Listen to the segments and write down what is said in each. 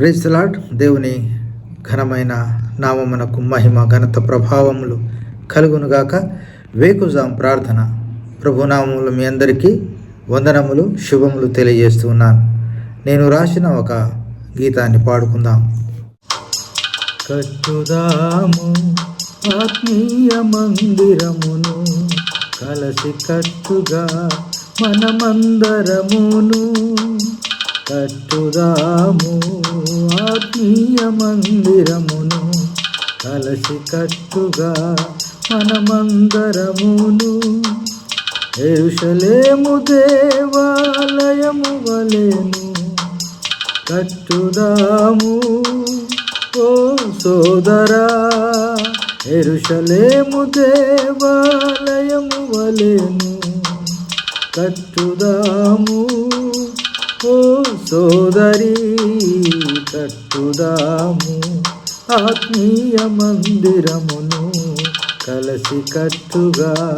Praise దేవుని ఘనమైన నామమునకు మహిమ ఘనత ప్రభావములు కలుగునుగాక వేకుజాం ప్రార్థన. ప్రభునామములు మీ అందరికీ వందనములు శుభములు తెలియజేస్తున్నాను నేను రాసిన ఒక గీతాన్ని పాడుకుందాం. కట్టుదాము ఆత్మీయ మందిరమును కలసి కట్టుగా మనమందరమును. కట్టుదాము ఆత్మీయ మందిరమును కలసి కట్టుగా మనమందరమును ఎరుషలేము దేవాలయము వలెను కట్టుదాము. ఓ సోదరా ఎరుషలేము దేవాలయము వలెను కట్టుదాము. ఓ సోదరీ కట్టుదాము. ఆత్మీయ మందిరమును కలసి కట్టుగా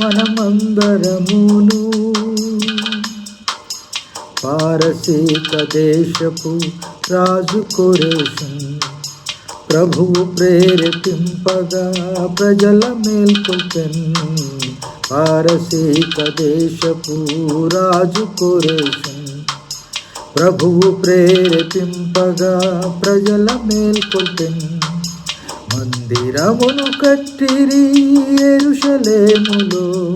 మనమందరమును. పారసీక దేశపు రాజు కొరేషన్ ప్రభువు ప్రేరేపింపగా ప్రజల మేల్కొల్పెన్. పారసీక దేశపు రాజు కొరేషన్ ప్రభువు ప్రేరేపింపగా ప్రజల మేల్కొల్పెన్. మందిరమును కట్టిరి ఎరుషలేములో.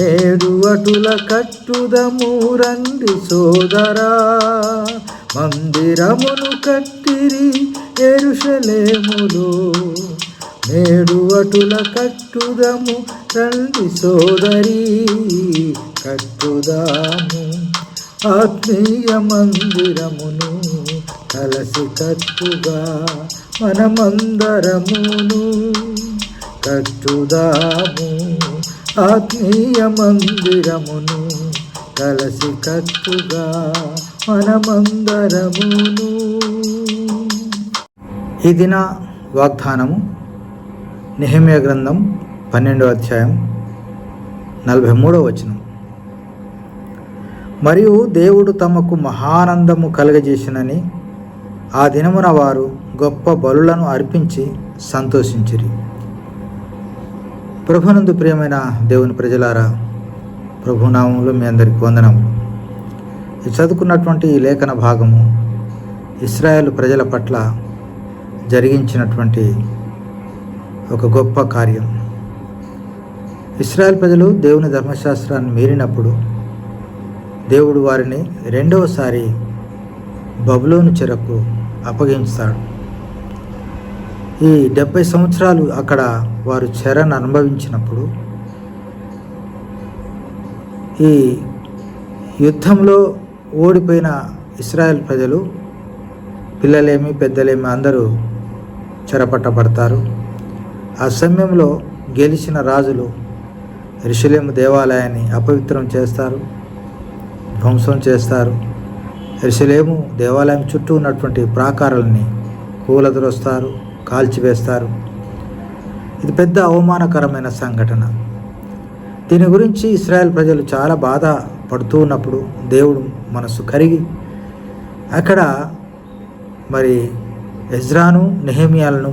నేడు అటుల కట్టుదము రండి సోదరా. మందిరమును కట్టిరి ఎరుషలేములో. నేడు అటుల కట్టుదము రండి సోదరి. కట్టుదాము ఆత్మీయ మందిరమును కలసి కట్టుగా మనమందరమును కట్టుదాము. ఆత్మీయ మందిరమును కలసి కట్టుగా మనమందరమును. ఈ దిన వాగ్దానము నిహమ్య గ్రంథం పన్నెండో అధ్యాయం నలభై మూడో వచనం. మరియు దేవుడు తమకు మహానందము కలగజేసినని ఆ దినమున వారు గొప్ప బలులను అర్పించి సంతోషించిరి. ప్రభునందు ప్రియమైన దేవుని ప్రజలారా ప్రభునామంలో మీ అందరికి వందనము ఈ చదువుకున్నటువంటి ఈ లేఖన భాగము ఇస్రాయేల్ ప్రజల పట్ల జరిగించినటువంటి ఒక గొప్ప కార్యం. ఇస్రాయేల్ ప్రజలు దేవుని ధర్మశాస్త్రాన్ని మీరినప్పుడు దేవుడు వారిని రెండవసారి బబులోను చెరకు అప్పగించుతాడు ఈ డెబ్బై సంవత్సరాలు అక్కడ వారు చెరను అనుభవించినప్పుడు ఈ యుద్ధంలో ఓడిపోయిన ఇస్రాయెల్ ప్రజలు పిల్లలేమి పెద్దలేమి అందరూ చెరపట్టబడతారు. ఆ సమయంలో గెలిచిన రాజులు ఋషులేము దేవాలయాన్ని అపవిత్రం చేస్తారు. ధ్వంసం చేస్తారు. ఎరుసలేము దేవాలయం చుట్టూ ఉన్నటువంటి ప్రాకారాలని కూలదొరుస్తారు కాల్చివేస్తారు. ఇది పెద్ద అవమానకరమైన సంఘటన. దీని గురించి ఇస్రాయల్ ప్రజలు చాలా బాధ పడుతూ ఉన్నప్పుడు దేవుడు మనసు కరిగి అక్కడ మరి ఎజ్రాను నెహమియాలను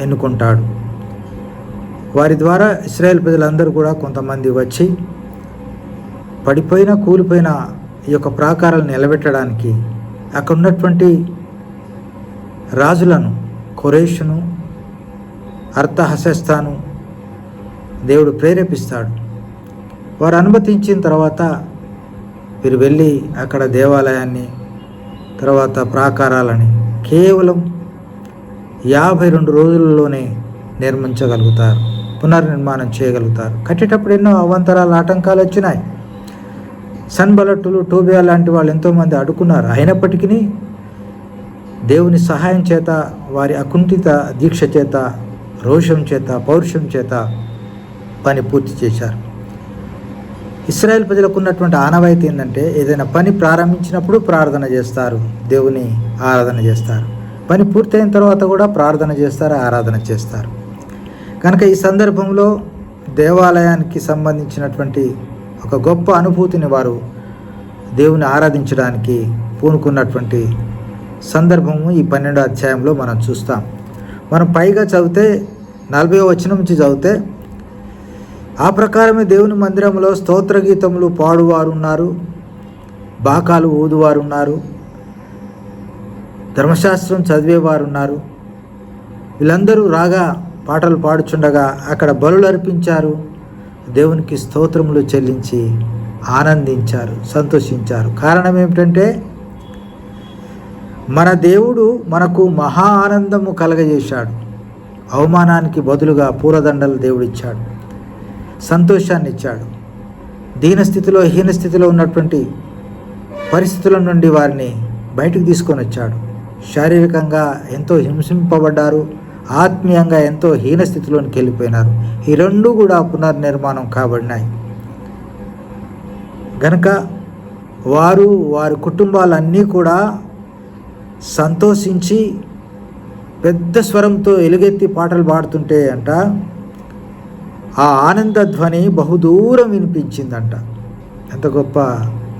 ఎన్నుకుంటాడు. వారి ద్వారా ఇస్రాయేల్ ప్రజలందరూ కూడా కొంతమంది వచ్చి పడిపోయిన కూలిపోయిన ఈ యొక్క ప్రాకారాలను నిలబెట్టడానికి అక్కడ ఉన్నటువంటి రాజులను కొరేషును అర్థహసస్తాను దేవుడు ప్రేరేపిస్తాడు. వారు అనుమతించిన తర్వాత వీరు వెళ్ళి అక్కడ దేవాలయాన్ని తర్వాత ప్రాకారాలని కేవలం యాభై రెండు రోజులలోనే నిర్మించగలుగుతారు పునర్నిర్మాణం చేయగలుగుతారు. కట్టేటప్పుడు ఎన్నో అవాంతరాలు ఆటంకాలు వచ్చినాయి. సన్బలట్టులు టోబియా లాంటి వాళ్ళు ఎంతోమంది అడుకున్నారు అయినప్పటికీ దేవుని సహాయం చేత వారి అకుంఠిత దీక్ష చేత రోషం చేత పౌరుషం చేత పని పూర్తి చేశారు. ఇస్రాయేల్ ప్రజలకు ఉన్నటువంటి ఆనవాయితీ ఏంటంటే ఏదైనా పని ప్రారంభించినప్పుడు ప్రార్థన చేస్తారు దేవుని ఆరాధన చేస్తారు. పని పూర్తయిన తర్వాత కూడా ప్రార్థన చేస్తారు ఆరాధన చేస్తారు. కనుక ఈ సందర్భంలో దేవాలయానికి సంబంధించినటువంటి ఒక గొప్ప అనుభూతిని వారు దేవుని ఆరాధించడానికి పూనుకున్నటువంటి సందర్భము ఈ పన్నెండో అధ్యాయంలో మనం చూస్తాం. మనం పైగా చదివితే నలభై వచనం నుంచి చదివితే ఆ ప్రకారమే దేవుని మందిరంలో స్తోత్ర గీతములు పాడువారు ఉన్నారు బాకాలు ఊదువారు ఉన్నారు ధర్మశాస్త్రం చదివేవారు ఉన్నారు వీళ్ళందరూ రాగా పాటలు పాడుచుండగా అక్కడ బలులు అర్పించారు దేవునికి స్తోత్రములు చెల్లించి ఆనందించారు సంతోషించారు. కారణం ఏమిటంటే మన దేవుడు మనకు మహా ఆనందము కలగజేశాడు. అవమానానికి బదులుగా పూలదండలు దేవుడిచ్చాడు. సంతోషాన్ని ఇచ్చాడు దీనస్థితిలో హీనస్థితిలో ఉన్నటువంటి పరిస్థితుల నుండి వారిని బయటకు తీసుకొని వచ్చాడు శారీరకంగా ఎంతో హింసింపబడ్డారు. ఆత్మీయంగా ఎంతో హీనస్థితిలోనికి వెళ్ళిపోయినారు. ఈ రెండు కూడా పునర్నిర్మాణం కాబడినాయి. గనక వారు వారి కుటుంబాలన్నీ కూడా సంతోషించి పెద్ద స్వరంతో ఎలుగెత్తి పాటలు పాడుతుంటే అంట ఆ ఆనంద ధ్వని బహుదూరం వినిపించిందంట. ఎంత గొప్ప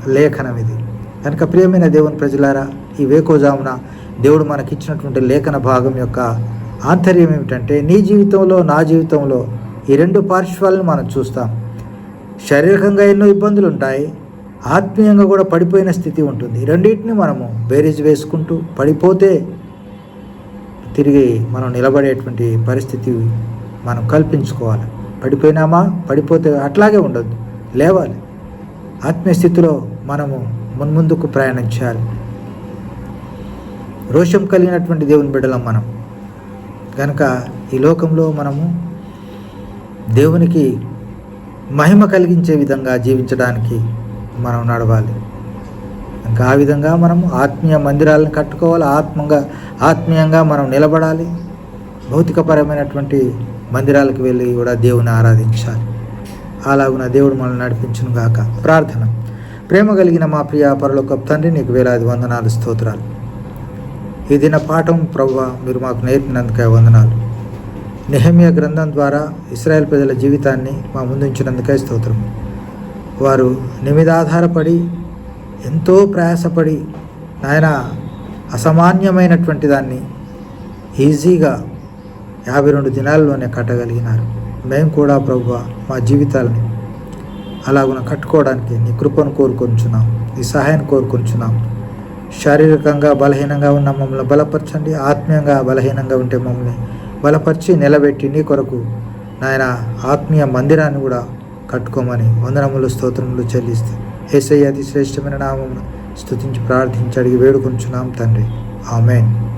లేఖనం ఇది. కనుక ప్రియమైన దేవుని ప్రజలారా ఈ వేకోజామున దేవుడు మనకిచ్చినటువంటి లేఖన భాగం యొక్క ఆంతర్యం ఏమిటంటే నీ జీవితంలో నా జీవితంలో ఈ రెండు పార్శ్వాలను మనం చూస్తాం. శారీరకంగా ఎన్నో ఇబ్బందులు ఉంటాయి ఆత్మీయంగా కూడా పడిపోయిన స్థితి ఉంటుంది. రెండింటిని మనము బేరీజ్ వేసుకుంటూ పడిపోతే తిరిగి మనం నిలబడేటువంటి పరిస్థితి మనం కల్పించుకోవాలి. పడిపోయినామా? పడిపోతే అట్లాగే ఉండొద్దు. లేవాలి. ఆత్మీయ స్థితిలో మనము మున్ముందుకు ప్రయాణించాలి. రోషం కలిగినటువంటి దేవుని బిడ్డలం మనం. కనుక ఈ లోకంలో మనము దేవునికి మహిమ కలిగించే విధంగా జీవించడానికి మనం నడవాలి. ఇంకా ఆ విధంగా మనం ఆత్మీయ మందిరాలను కట్టుకోవాలి. ఆత్మంగా ఆత్మీయంగా మనం నిలబడాలి. భౌతికపరమైనటువంటి మందిరాలకు వెళ్ళి కూడా దేవుని ఆరాధించాలి. అలాగున దేవుడు మనల్ని నడిపించును గాక ప్రార్థన. ప్రేమ కలిగిన మా ప్రియ పరలోక తండ్రి నీకు వేలాది వందనాలు స్తోత్రాలు. ఈ దిన పాఠం ప్రభు మీరు మాకు నేర్పినందుకే వందనాలు. నెహమ్య గ్రంథం ద్వారా ఇస్రాయేల్ ప్రజల జీవితాన్ని మా ముందుంచినందుకే స్తోత్రం. వారు నిమిదాధారపడి ఆధారపడి ఎంతో ప్రయాసపడి నాయన అసామాన్యమైనటువంటి దాన్ని ఈజీగా యాభై రెండు దినాల్లోనే కట్టగలిగినారు. మేము కూడా ప్రభు మా జీవితాలని అలాగున కట్టుకోవడానికి నీ కృపను కోరుకొంచున్నాం నీ సహాయాన్ని కోరుకొంచున్నాం. శారీరకంగా బలహీనంగా ఉన్న మమ్మల్ని బలపరచండి ఆత్మీయంగా బలహీనంగా ఉంటే మమ్మల్ని బలపరిచి నిలబెట్టి నీ కొరకు నాయన ఆత్మీయ మందిరాన్ని కూడా కట్టుకోమని వందనములు స్తోత్రములు చెల్లిస్తే ఏసయ్య అతి శ్రేష్టమైన నామమును స్తుతించి ప్రార్థించి అడిగి వేడుకొంచున్నాం తండ్రి. ఆమెన్.